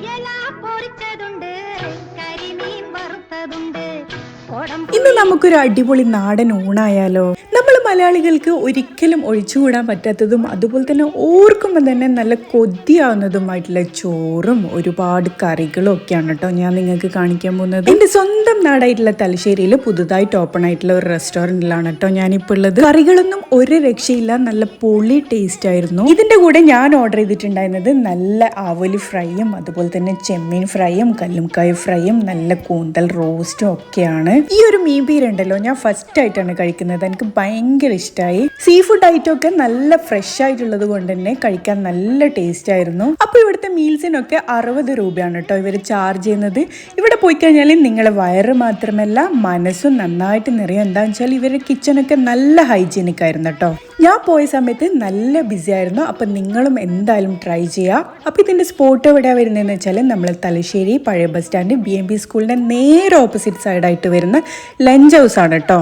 Ayala பொறிச்சதுண்டு கறிமீன் வறுத்ததுண்டு. ഇന്ന് നമുക്കൊരു അടിപൊളി നാടൻ ഊണായാലോ? നമ്മൾ മലയാളികൾക്ക് ഒരിക്കലും ഒഴിച്ചുകൂടാൻ പറ്റാത്തതും അതുപോലെ തന്നെ ഓർക്കുമ്പോൾ തന്നെ നല്ല കൊതിയാവുന്നതുമായിട്ടുള്ള ചോറും ഒരുപാട് കറികളും ഒക്കെയാണ് കേട്ടോ ഞാൻ നിങ്ങൾക്ക് കാണിക്കാൻ പോകുന്നത്. എന്റെ സ്വന്തം നാടായിട്ടുള്ള തലശ്ശേരിയിൽ പുതുതായിട്ട് ഓപ്പൺ ആയിട്ടുള്ള ഒരു റെസ്റ്റോറന്റിലാണ് കേട്ടോ ഞാനിപ്പോൾ ഉള്ളത്. കറികളൊന്നും ഒരു രക്ഷയില്ല നല്ല പൊളി ടേസ്റ്റ് ആയിരുന്നു. ഇതിന്റെ കൂടെ ഞാൻ ഓർഡർ ചെയ്തിട്ടുണ്ടായിരുന്നത് നല്ല ആവലി ഫ്രൈയും അതുപോലെ തന്നെ ചെമ്മീൻ ഫ്രൈയും കല്ലുംകായ ഫ്രൈയും നല്ല കൂന്തൽ റോസ്റ്റും ഒക്കെയാണ്. ഈ ഒരു മീൻ പീര ഉണ്ടല്ലോ ഞാൻ ഫസ്റ്റ് ആയിട്ടാണ് കഴിക്കുന്നത്. എനിക്ക് ഭയങ്കര ഇഷ്ടമായി സീ ഫുഡ് ഐറ്റം ഒക്കെ നല്ല ഫ്രഷ് ആയിട്ടുള്ളത് കൊണ്ട് തന്നെ കഴിക്കാൻ നല്ല ടേസ്റ്റ് ആയിരുന്നു. അപ്പോൾ ഇവിടുത്തെ മീൽസിനൊക്കെ അറുപത് രൂപയാണ് കേട്ടോ ഇവർ ചാർജ് ചെയ്യുന്നത്. ഇവിടെ പോയി കഴിഞ്ഞാൽ നിങ്ങളെ വയറ് മാത്രമല്ല മനസ്സും നന്നായിട്ട് നിറയും. എന്താണെന്ന് വെച്ചാൽ ഇവരുടെ കിച്ചണൊക്കെ നല്ല ഹൈജീനിക് ആയിരുന്നു കേട്ടോ. ഞാൻ പോയ സമയത്ത് നല്ല ബിസി ആയിരുന്നു. അപ്പം നിങ്ങളും എന്തായാലും ട്രൈ ചെയ്യുക അപ്പോൾ ഇതിന്റെ സ്പോട്ട് എവിടെയാണ് വരുന്നതെന്ന് വെച്ചാൽ നമ്മൾ തലശ്ശേരി പഴയ bus stand B M B സ്കൂളിന്റെ നേരെ ഓപ്പോസിറ്റ് സൈഡായിട്ട് വരുന്ന ലഞ്ച് ഹൗസ് ആണ് കേട്ടോ